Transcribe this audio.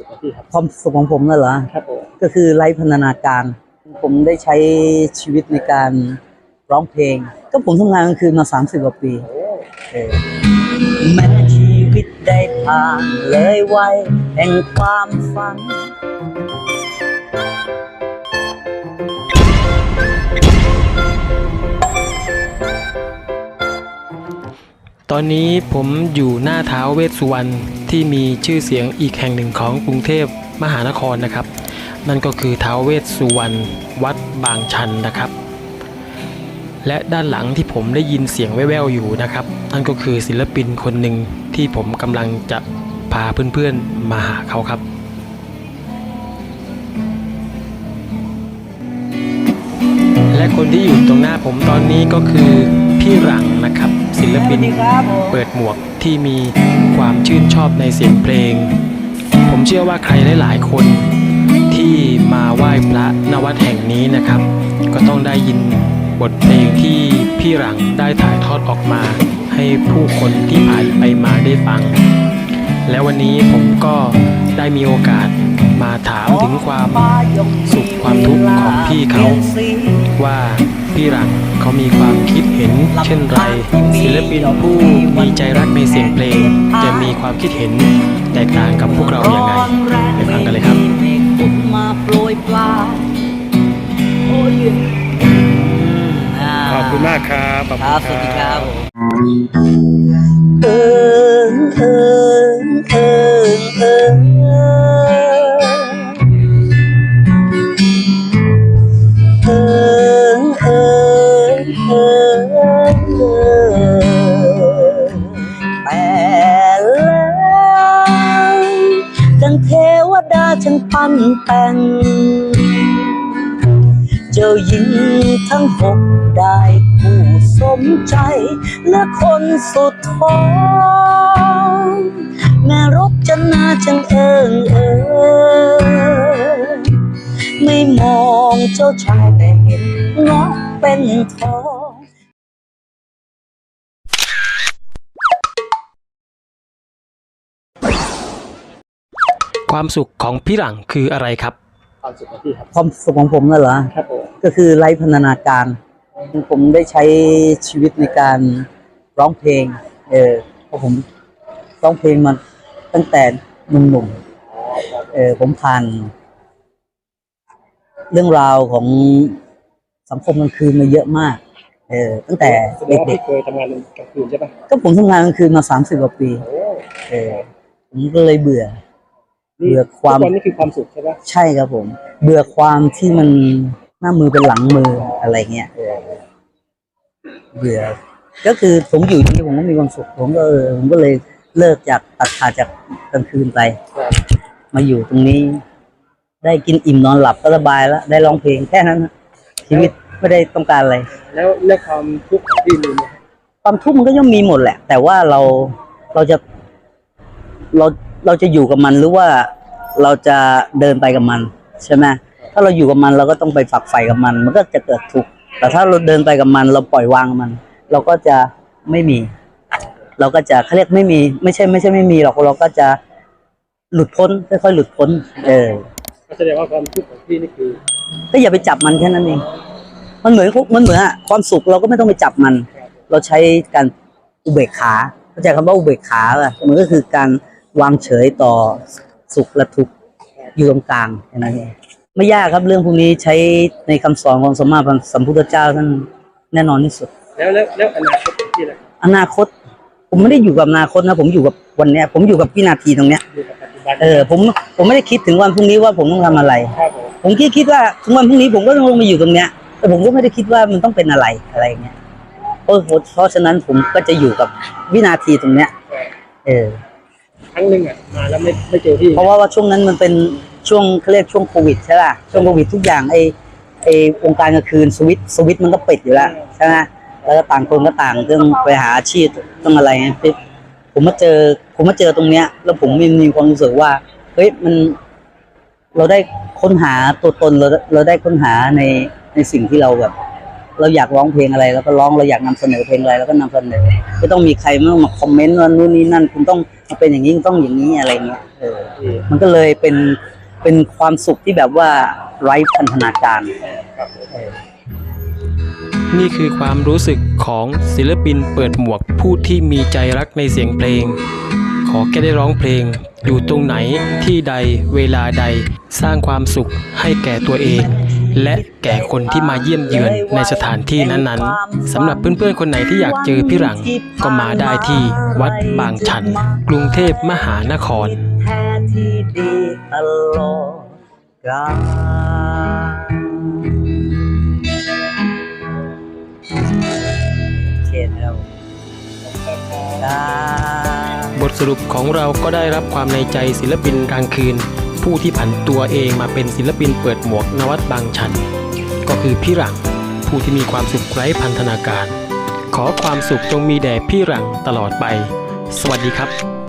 สุขของพี่ครับ ความสุขของผมน่ะเหรอ ครับผม ก็คือไร้พันธนาการ ผมได้ใช้ชีวิตในการร้องเพลง ก็ผมทำงานกลางคืนมา 30 กว่าปีโอ้เออแม้ชีวิตได้ผ่านเลยไวัยแห่งความฝัน ตอนนี้ผมอยู่หน้าท้าวเวสสุวรรณที่มีชื่อเสียงอีกแห่งหนึ่งของกรุงเทพมหานครนะครับ นั่นก็คือท้าวเวสสุวรรณวัดบางชันนะครับ และด้านหลังที่ผมได้ยินเสียงแว่วๆอยู่นะครับ นั่นก็คือศิลปินคนหนึ่งที่ผมกำลังจะพาเพื่อนๆมาหาเขาครับและคนที่อยู่ตรงหน้าผมตอนนี้ก็คือพี่หลังนะครับ ศิลปิน เปิดหมวกที่มีความชื่นชอบในเสียงเพลง ผมเชื่อว่าใครหลายๆคนที่มาไหว้พระนวัดแห่งนี้นะครับ ก็ต้องได้ยินบทเพลงที่พี่หลังได้ถ่ายทอดออกมา ให้ผู้คนที่ผ่านไปมาได้ฟัง และวันนี้ผมก็ได้มีโอกาสมาถามถึงความสุขความทุกข์ของพี่เขาว่า พี่หลังเขามีความคิดเห็น เช่นไร ศิลปินผู้มีใจรักในเสียงเพลง จะมีความคิดเห็นแตกต่างกับพวกเราอย่างไรไปฟังกันเลยครับมาโปรยปลายโอ้ยขอบคุณมากครับขอบคคุณรับสวัสดีครับบเอิงเอิงเอิงเอิ แต่ง เจ้าหญิงทั้งหกได้ผู้สมใจ และคนสุดท้อง แม่รบจะนาจังเอิงเอิงไม่มองเจ้าชายแต่เห็นน้องเป็นทอง ความสุขของพี่หลังคืออะไรครับ ความสุขของพี่ครับความสุขของผมน่ะเหรอครับผมก็คือไร้พันธนาการ ผมได้ใช้ชีวิตในการร้องเพลง เออเพราะผมร้องเพลงมาตั้งแต่หนุ่มๆเออผมผ่าน เรื่องราวของสังคมกลางคืนมาเยอะมาก เออตั้งแต่แสดงว่าเด็พี่กเคยทำงานกลางคืนใช่ปะๆก็ผมทำงานกลางคืนมาสามสิบกว่าปี โอ้ เออผมก็เลยเบื่อนี่ เบื่อความทุกวันนี้คือความสุขใช่ปะใช่ครับผม เบื่อความที่มันหน้ามือเป็นหลังมืออะไรเงี้ยเออเบื่อ ก็คือผมอยู่ที่นี่ผมก็มีความสุข ผมก็เออผมก็เลยเลิกจากตัดขาดจากกลางคืนไปครับมาอยู่ตรงนี้ ได้กินอิ่มนอนหลับก็สบายแล้วได้ร้องเพลงแค่นั้นนะชีวิตไม่ได้ต้องการอะไร แล้วแล้วความทุกข์ของพี่มีไหมความทุกข์มันก็ย่อมมีหมดแหละ แต่ว่าเราเราจะเรา เราจะอยู่กับมันหรือว่าเราจะเดินไปกับมันใช่ไหมถ้าเราอยู่กับมันเราก็ต้องไปฝักใฝ่กับมัน มันก็จะเกิดทุกข์แต่ถ้าเราเดินไปกับมัน เราปล่อยวางมัน เราก็จะไม่มี เราก็จะเขาเรียกไม่มี ไม่ใช่ไม่ใช่ไม่มีหรอกเราก็จะหลุดพ้นค่อยๆหลุดพ้น เออก็แสดงว่าความทุกข์ของพี่นี่คือ ก็อย่าไปจับมันแค่นั้นเองมันเหมือนมันเหมือนอะความสุขเราก็ไม่ต้องไปจับมัน เราใช้การอุเบกขาเข้าใจคำว่าอุเบกขาป่ะมันก็คือการ วางเฉยต่อสุขและทุกข์อยู่ตรงกลางแค่นั้นเองไม่ยากครับเรื่องพวกนี้ใช้ในคำสอนของสมมาสัมพุทธเจ้าท่านแน่นอนที่สุด แล้วแล้วแล้วอนาคตของพี่ล่ะอนาคต ผมไม่ได้อยู่กับอนาคตนะ ผมอยู่กับวันเนี้ย ผมอยู่กับวินาทีตรงเนี้ยอยู่กับปัจจุบันเออผมผมไม่ได้คิดถึงวันพรุ่งนี้ว่าผมต้องทำอะไรครับผมผมคิดคิดว่าถึงวันพรุ่งนี้ผมก็ต้องลงมาอยู่ตรงเนี้ยแต่ผมก็ไม่ได้คิดว่ามันต้องเป็นอะไรอะไรอย่างเงี้ยเพราะเพราะฉะนั้นผมก็จะอยู่กับวินาทีตรงเนี้ย เออ ครั้งหนึ่งอะมาแล้วไม่ไม่เจอพี่เพราะว่าว่าช่วงนั้นมันเป็นช่วงเขาเรียกช่วงโควิดใช่ป่ะช่วงโควิดทุกอย่างไอไอวงการกลางคืนสวิตสวิตมันก็ปิดอยู่แล้วใช่ไหมแล้วก็ต่างคนก็ต่างต้องไปหาอาชีพต้องอะไรเงี้ยพี่ผมมาเจอผมมาเจอตรงเนี้ย แล้วผมมีมีความรู้สึกว่าเฮ้ยมัน เราได้ค้นหาตัวตนเราเราได้ค้นหาในในสิ่งที่เราแบบ เราอยากร้องเพลงอะไรเราก็ร้องเราอยากนำเสนอเพลงอะไรเราก็นำเสนอไม่ต้องมีใครมามาคอมเมนต์ว่านู่นนี่นั่น คุณต้องเป็นอย่างนี้คุณต้องอย่างนี้อะไรเงี้ยเออมันก็เลยเป็นเป็นความสุขที่แบบว่าไร้พันธนาการ นี่คือความรู้สึกของศิลปินเปิดหมวกผู้ที่มีใจรักในเสียงเพลง ขอแค่ได้ร้องเพลง อยู่ตรงไหนที่ใดเวลาใดสร้างความสุขให้แก่ตัวเอง และแก่คนที่มาเยี่ยมเยือนในสถานที่นั้นๆสำหรับเพื่อนๆคนไหนที่อยากเจอพี่หลังก็มาได้ที่วัดบางชัน กรุงเทพมหานครแท้ที่ดีตลอดกาลเชนแล้วครับบทสรุปของเราก็ได้รับความในใจศิลปินกลางคืน ผู้ที่ผันตัวเองมาเป็นศิลปินเปิดหมวกนวัดบางชัน ก็คือพี่หลังผู้ที่มีความสุขไร้พันธนาการ ขอความสุขจงมีแด่พี่หลังตลอดไป สวัสดีครับ